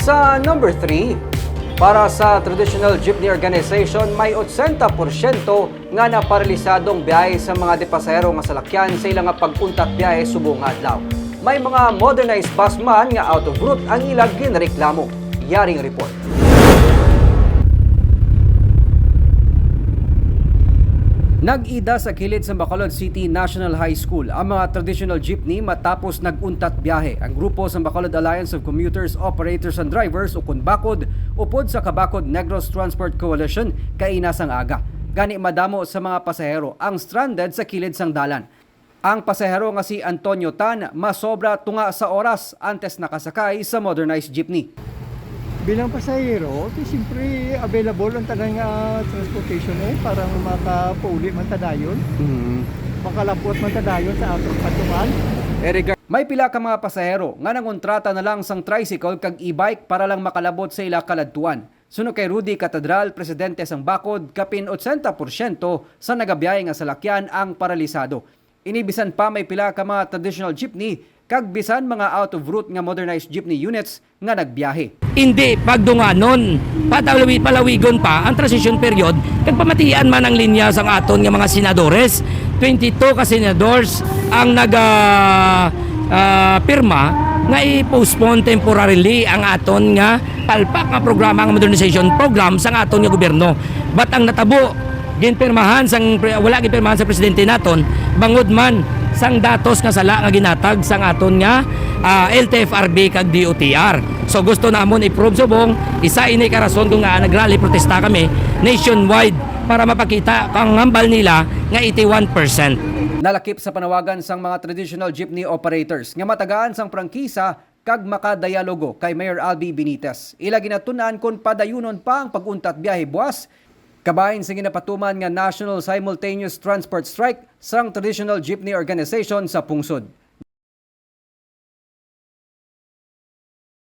Sa number 3, para sa traditional jeepney organization, may 80% nga na paralisadong biyahe sa mga depasahero nga salakyan sa ilang nga pag-untat biyahe subong adlaw. May mga modernized bus man nga out of route ang ilang ginreklamo. Yaring report. Nag-ida sa kilid sa Bacolod City National High School ang mga traditional jeepney matapos nag-untat biyahe. Ang grupo sa Bacolod Alliance of Commuters, Operators and Drivers o Kunbakod upod sa Kabakod Negros Transport Coalition kainasang aga. Gani madamo sa mga pasahero ang stranded sa kilid sang dalan. Ang pasahero nga si Antonio Tan masobra tunga sa oras antes nakasakay sa modernized jeepney. Bilang pasahero, di siyempre available ang tanang nga transportation eh, para makapauli man tadayon, makalapot man tadayon sa atong patungan. Eric, may pila ka mga pasahero nga nangontrata na lang sang tricycle kag e-bike para lang makalabot sa ila kaladtuan. Suno kay Rudy Catedral, presidente sang Bakod, kapin 80% sa nagabiyahe nga salakyan ang paralisado. Inibisan pa may pila ka mga traditional jeepney kag bisan mga out of route nga modernized jeepney units nga nagbiyahe. Hindi pagdunganon. Patalawi palawigon pa ang transition period kag pamatian man ang linya sang aton nga mga senadores. 22 ka senadors ang naga ah, pirma nga i-postpone temporarily ang aton nga palpak nga programa nga modernization program sang aton nga gobyerno. But ang natabo ginpirmahan sang wala ginpirmahan sa presidente naton bangod man sang datos nga sala nga ginatag sang aton nga ah, LTFRB kag DOTR. So gusto namon i-prove subong isa ini ka rason kung nga nagrally protesta kami nationwide para mapakita kang ngambal nila nga 81%. Nalakip sa panawagan sang mga traditional jeepney operators nga matagaan sang prangkisa kag makadayalogo kay Mayor Albi Benitez. Ila ginatunan kung padayunon pa ang paguntat biyahe buwas Kabahin sa ginapatuman nga National Simultaneous Transport Strike sang Traditional Jeepney Organization sa Pungsod.